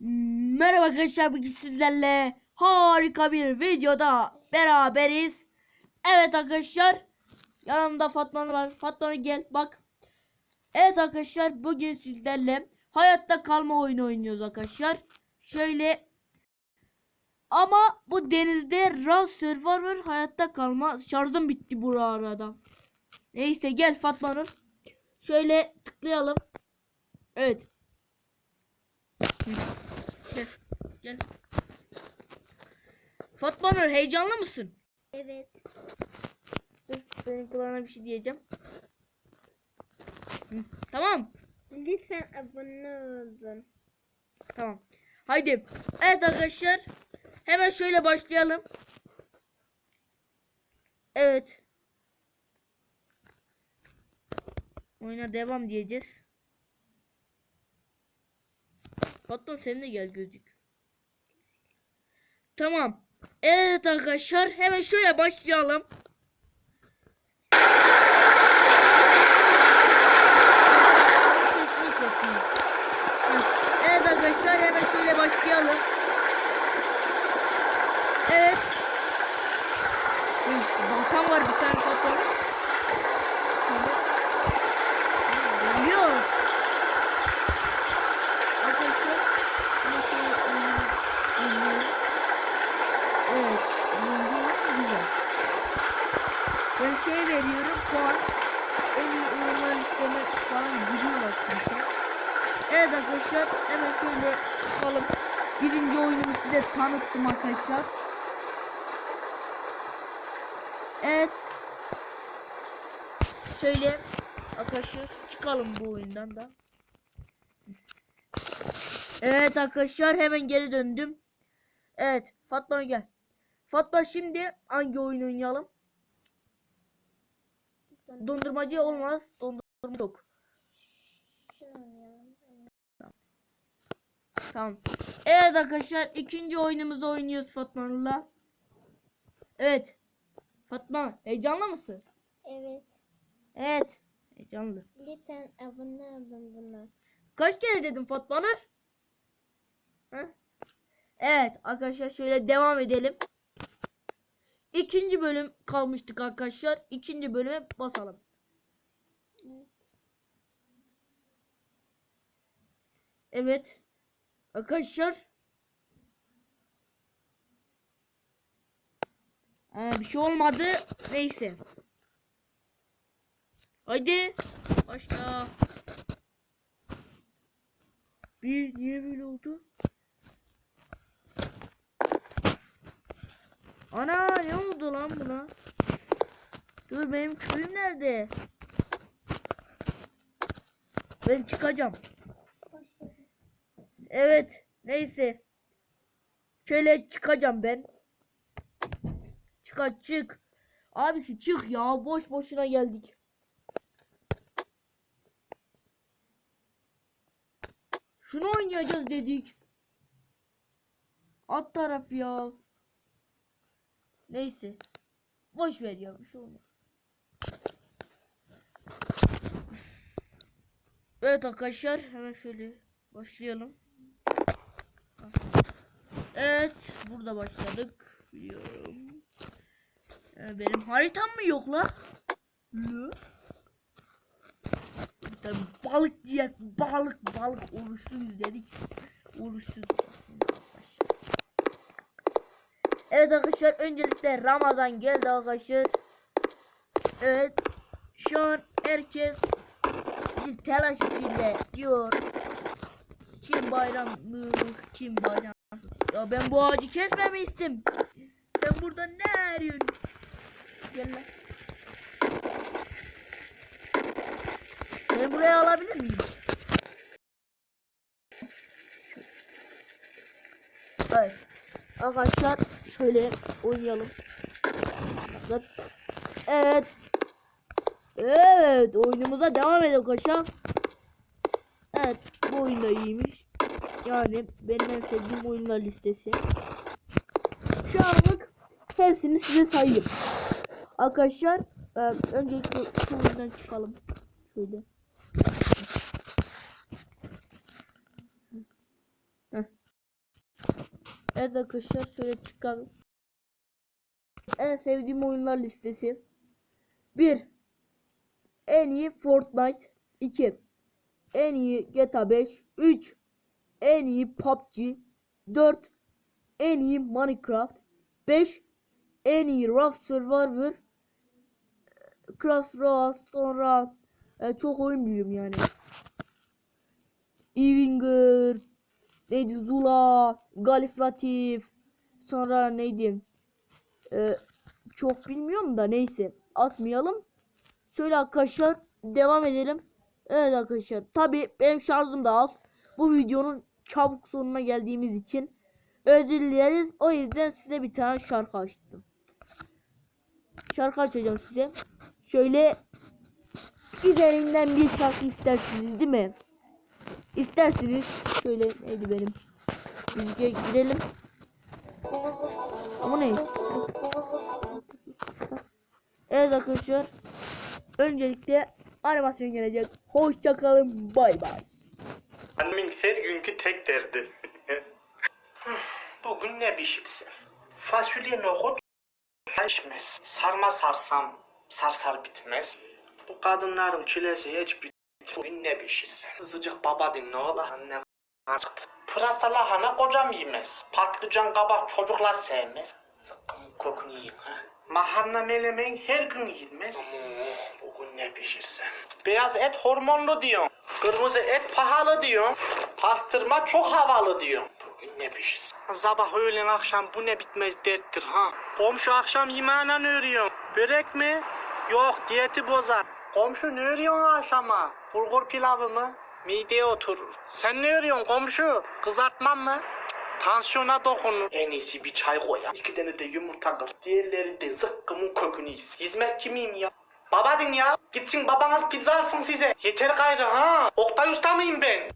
Merhaba arkadaşlar bugün sizlerle harika bir videoda beraberiz. Evet arkadaşlar yanımda Fatma var. Fatma gel bak. Evet arkadaşlar bugün sizlerle hayatta kalma oyunu oynuyoruz arkadaşlar. Şöyle ama bu denizde Raw Survivor hayatta kalma şarjım bitti bu arada. Neyse gel Fatma Nur. Şöyle tıklayalım. Evet. Gel. Gel. Fatma Nur heyecanlı mısın? Evet. Dur benim kulağına bir şey diyeceğim. Hı, Tamam. Lütfen abone olun. Tamam. Haydi. Evet arkadaşlar. Hemen şöyle başlayalım. Evet. Oyuna devam diyeceğiz. Patron sen de gel gözük. Tamam. Evet arkadaşlar hemen şöyle başlayalım. Evet arkadaşlar hemen şöyle başlayalım. Evet. Balkan var bir tane patron. Geliyor. Arkadaşlar. hemen şöyle oynuyor, oynuyor. Evet. oynuyor, Güzel. Ben şey veriyorum puan. En iyi oyunlar listeme falan giriyorlar çünkü. Evet arkadaşlar hemen şöyle bakalım. Birinci oyunumu size tanıttım arkadaşlar. Evet. Şöyle arkadaşlar çıkalım bu oyundan da. Evet arkadaşlar hemen geri döndüm. Evet Fatma gel. Fatma şimdi hangi oyun oynayalım? Dondurmacı olmaz. Dondurma yok. Tamam. Evet arkadaşlar ikinci oyunumuzu oynuyoruz Fatma'yla. Evet. Fatma heyecanlı mısın? Evet. Evet. Heyecanlı. Lütfen abone olun buna. Kaç kere dedim Fatma Nur? Evet arkadaşlar şöyle devam edelim. İkinci bölüm kalmıştık arkadaşlar. İkinci bölüme basalım. Evet. Arkadaşlar. Aa, bir şey olmadı. Neyse. Haydi. Başla. Bir niye böyle oldu? Ana ne oldu lan buna? Dur benim köyüm nerede? Ben çıkacağım. Evet. Neyse. Şöyle çıkacağım ben. Çık çık. Abisi çık ya. Boş boşuna geldik. Şunu oynayacağız dedik. Alt taraf ya. Neyse. Boş ver ya. Bir şey. Evet arkadaşlar hemen şöyle başlayalım. Evet burada başladık biliyorum. Ee, benim haritam mı yok la? Balık diye balık balık oruçluyuz dedik. Oruçsuz. Evet arkadaşlar öncelikle Ramazan geldi arkadaşlar. Evet. Şu an herkes bir telaş içinde diyor. Kim bayram mı? Kim bayram? Ya ben bu ağacı kesmemiştim. Sen burada ne arıyorsun? Gel lan. Seni buraya alabilir miyim? Evet. Arkadaşlar şöyle oynayalım. Evet. Evet oyunumuza devam edelim arkadaşlar. Evet bu oyun da iyiymiş. Yani benim en sevdiğim oyunlar listesi. Şu anlık hepsini size sayayım. Arkadaşlar e, öncelikle şu oyundan çıkalım. Şöyle. Evet arkadaşlar şöyle çıkalım. En sevdiğim oyunlar listesi. 1. En iyi Fortnite. 2. En iyi GTA 5. 3. En iyi PUBG. 4. En iyi Minecraft. 5. En iyi Raft Survivor. Craft Royale sonra e, çok oyun biliyorum yani. Evinger, neydi Zula, Galifratif, sonra neydi? E, çok bilmiyorum da neyse atmayalım. Şöyle arkadaşlar devam edelim. Evet arkadaşlar tabi benim şarjım da az. Bu videonun çabuk sonuna geldiğimiz için özür dileriz. O yüzden size bir tane şarkı açtım. Şarkı açacağım size. Şöyle üzerinden bir şarkı istersiniz değil mi? İsterseniz şöyle neydi benim müziğe girelim. Ama ne? Evet arkadaşlar. Öncelikle animasyon gelecek. Hoşçakalın. Bay bay. Annemin her günkü tek derdi. Bugün ne pişirsin? Fasulye nohut pişmez. Sarma sarsam sarsar bitmez. Bu kadınların çilesi hiç bitmez. Bugün ne pişirsin? Azıcık baba dinle ola. Anne acıktı. Pırasa lahana kocam yemez. Patlıcan kabak çocuklar sevmez. Zıkkımın kokunu yiyeyim ha. Maharna melemen her gün yenmez. Ama bugün ne pişirsen. Beyaz et hormonlu diyor. Kırmızı et pahalı diyor. Pastırma çok havalı diyor. Bugün ne pişirsen. Sabah öğlen akşam bu ne bitmez derttir ha. Komşu akşam yemeğine ne örüyor? Börek mi? Yok diyeti bozar. Komşu ne örüyorsun akşama? Bulgur pilavı mı? Mideye oturur. Sen ne örüyorsun komşu? Kızartma mı? Tansiyona dokunur. En iyisi bir çay koy. İki tane de yumurta kır. Diğerleri de zıkkımın kökünü yesin. Hizmetçi miyim ya? Baba din ya. Gitsin babanız pizza alsın size. Yeter gayrı ha. Oktay usta mıyım ben?